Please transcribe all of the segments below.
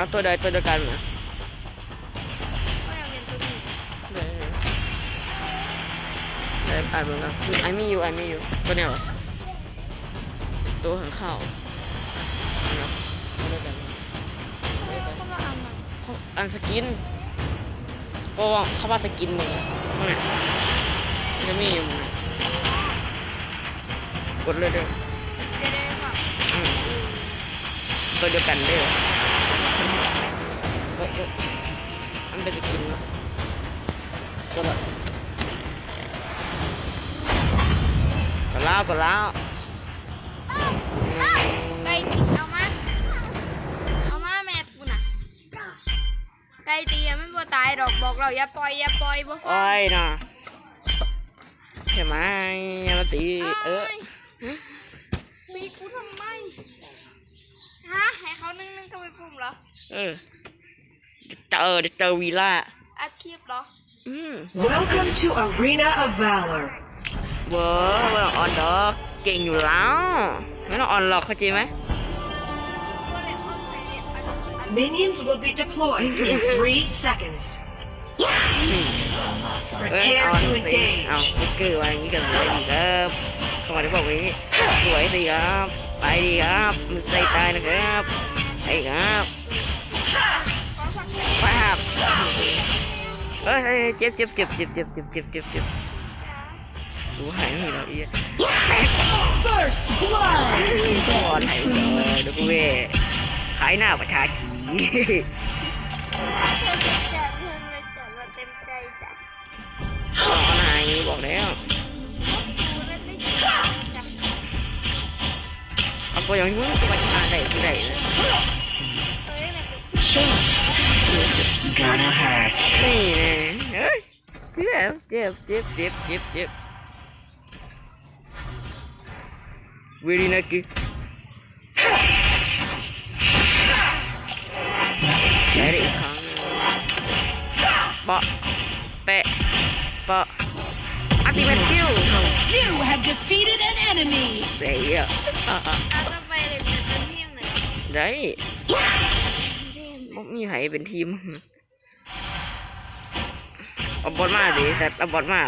เอาตัวใดตัวเดียวกันนะก็ยังเป็นตัวนี้ได้ได้อ่านมือนกันไอไม่อยู่ไอม่อยู่ตัวเนี้ยเหรอตัวข้างเข้าวตัวเดียวกันก็มาเอามาเขาอันสกินก็ว่าเขาว่าสกินมึงอะมึงน่ะจะมีอยู่มึงน่ะกดเลยเด้อเดี๋ยวได้ค่ะอืมตัวเดียวกันเด้อ เออเอออันเป็นสกินเนาะกดละกดแล้วกดแล้วไก่ตีเอามาเอามาแม่กูน่ะไก่ตีอะมันบ่ตายดอกบอกเราอย่าปล่อยอย่าปล่อยบ่ฟัโอ้ยน่ะใช่ไหมอย่ามาตีเออยตีกูทำไมฮะให้เขานึ่งนึ่งก็ไปปุ่มเหรอเออ เจอเดี๋ยวเจอวีล่าอัดคลิปเหรอ อืม Welcome to Arena of Valor. เวอร์ไม่ต้องออนดอกเก่งอยู่แล้วไม่ต้องออนหรอกเข้าใจไหมก็เลยเอาไปเนี่ยอัดอัด Minions will be deployed in three seconds. เอ้ย Prepare ออน to สิเอา engage. สกิลอะไรอย่างนี้กันเลยดีครับเข้ามาที่บอกนี้สวยดีครับ ไปดีครับมันใจตายนะครับไปครับไปครับ เฮ้ยเจ็บเจ็บเจ็บเจ็บเจ็บเจ็บเจ็บเจ็บเจ็บดูหายไม่แล้วอีกก่อนหายเลยดูเว้ขายหน้าประชาชีเอนเลยบอกแล้วเอาไปอย่างนี้มึงประชาได้ที่ไหนนะ เฮ้ยเนี่ยเป็น Gonna hurt. นี่นะเฮ้ยเจ็บเจ็บเจ็บเจ็บเจ็บเจ็บเวรีนักกีได้อีกครั้งปะเปะปะอันติเป็นคิว You have defeated an enemy. เดี๋ยวอะอะเอาต่อไปเลยเป็นเป็นเที่ยงเลยได้บ่มีใครเป็นทีม เอาบอลมาดิแต่เอาบอลมา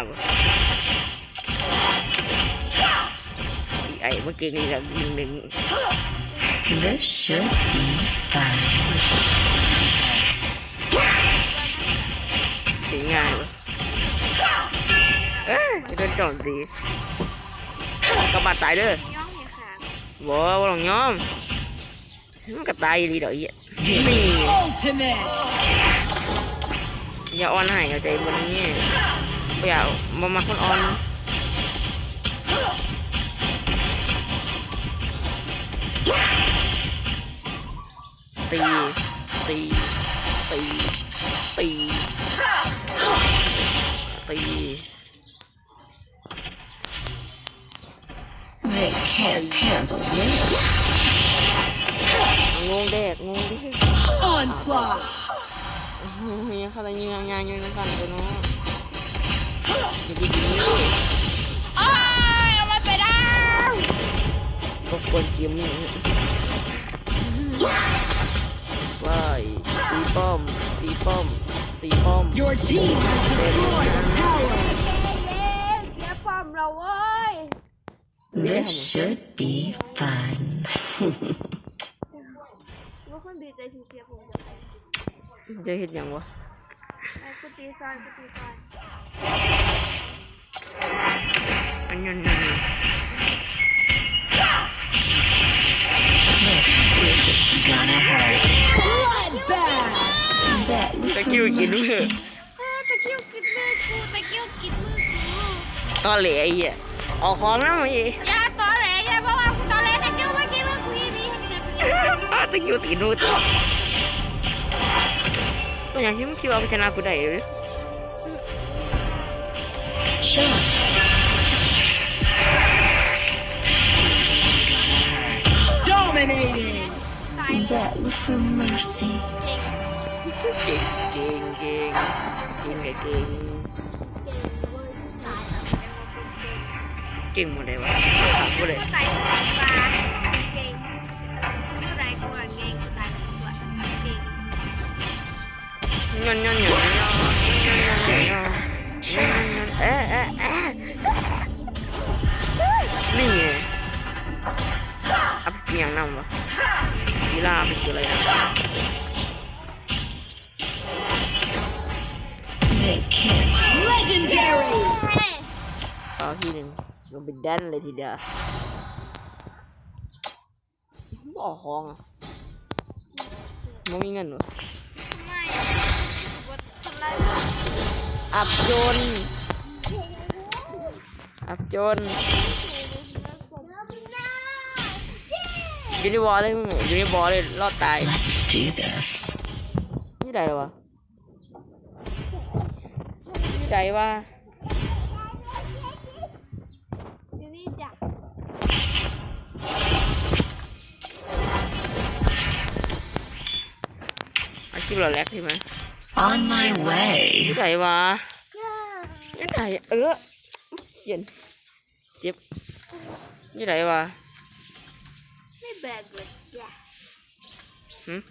ไอ้เมื่อกี้นี่ก็หนึ่งหนึ่ง This should be fun. ตีง่ายบ่เอ้ยโดนโจมตีกระบาดตายเด้อย่องเนี่ยค่ะบ่บ่ต้องยอมมันก็ตายดีดอกอีอะนี่ Ultimate. อย่าอ่อนให้เข้าใจบนนี้บ่อยากมามาคนอ่อนตีตีตีตีตี They can't handle me. งงแดกงงดิ Onslaught. Yung kala niyo yung nyanyo ng kanto, no? Ay! Naman pala! Popcorn team ni. Why? Ti pom, ti pom, ti pom. Your team has destroyed a tower. เจ๊ปอมเราเว้ย This should be fun. ว่าคนดีใจที่เจ๊ปอมจะไป จะเห็นยังวะไอ้กูตีซอยกูตีซอยอันนั้นนั่น Gonna hurt. Bloodbath. ตะคิวกินเถอะเออตะกิ้วกินมือกูตะกิ้วกินมือกูตอเหล่ไอ้เหี้ยออกของแล้วมั้ยอย่าตอแหลอย่าเพราะว่ากูตอแหลตะกิ้วมากินมือกูอีนี่ให้กูจะไปตะคิวตีนูด ตัวอย่างที่มึงคิดว่ากูชนะกูได้หรือ Sure. Dominating. ตายเลย That was some mercy. เก่งเก่งเก่งเก่งเก่งเก่งเก่งเว้ยตายแล้วเก่งหมดเลยวะถามกูเลยก็ตายปลา อนยอนยอนยอนเอ๊ะเอ๊ะเอ๊ะนี่ไงอัพเกียงนำวะกีฬาเป็นอะไรนะเอาทีหนึ่งลงไปแดนเลยทีเดียวบ่อห้องอะมันมีเงินเหรอไม่ อับจน อับจนยู่ในวอลเลยยู่ในวอลเลยรอดตาย Let's do this. นี่ได้หรอวะนี่ได้วะอยู่นี่จ้ะอาชีพเราแลกใช่ไหม On my way. นี่ได้วะนี่ได้เออเขียนเจ็บนี่ได้วะไม่แบกเลยจ้ะหืม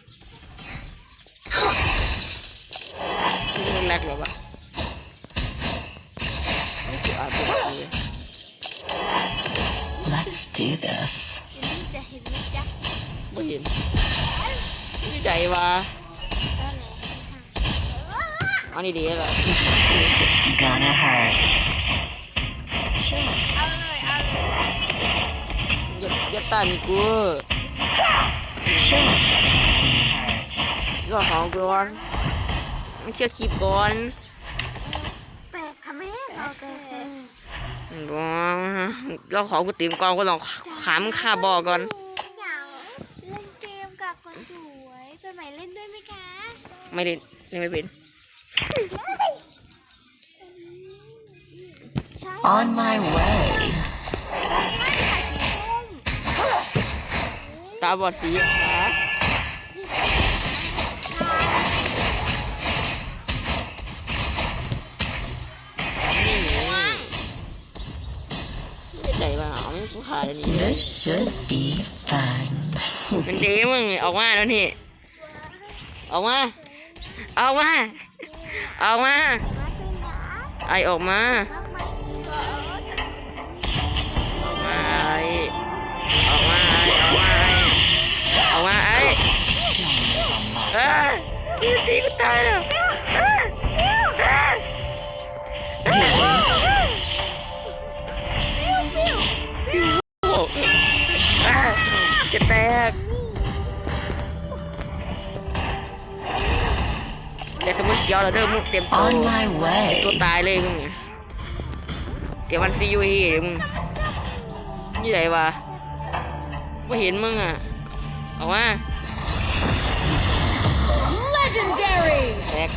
นี่แลกเหรอวะนี่คืออาจจะดี Let's do this. อยู่นี่จะเห็นไหมจ๊ะไม่ เห็นนี่ใจวะตอนไหนอันนี้ดีเหรอ Gonna hurt. เอาเลยเอาเลยอย่าอย่าตันกูก็ของกูก่อนไม่เชื่อคลิปก่อนแปลกค่ะแม่เอาแต่บ่เราขอกูติมกอนก็ลองขามค่าบอกก่อนเหงาเล่นเกมกับคนสวยไปใหม่เล่นด้วยไหมคะ ไม่ได้เล่นไม่เป็น On my way. ตาบอดสีขานี่ไงไม่ใจว่าเอาไม่กูขาดอันนี้เลย This should be fun. มันดีมึงออกมาแล้วนี่ ออกมา ออกมา ออกมา ไอออกมาออกมาไอออกมาไอออกมาไอออกมาไอเอ้ยตีกูตายแล้ว แต่สมมติเดียวเราเดิมมึงเต็มตัว On my ตัว way. ตายเลยมึงเดี๋ยวมันซีอูฮีมึงยี่ไหนวะไม่เห็นมึงอะออกมา Legendary. แตก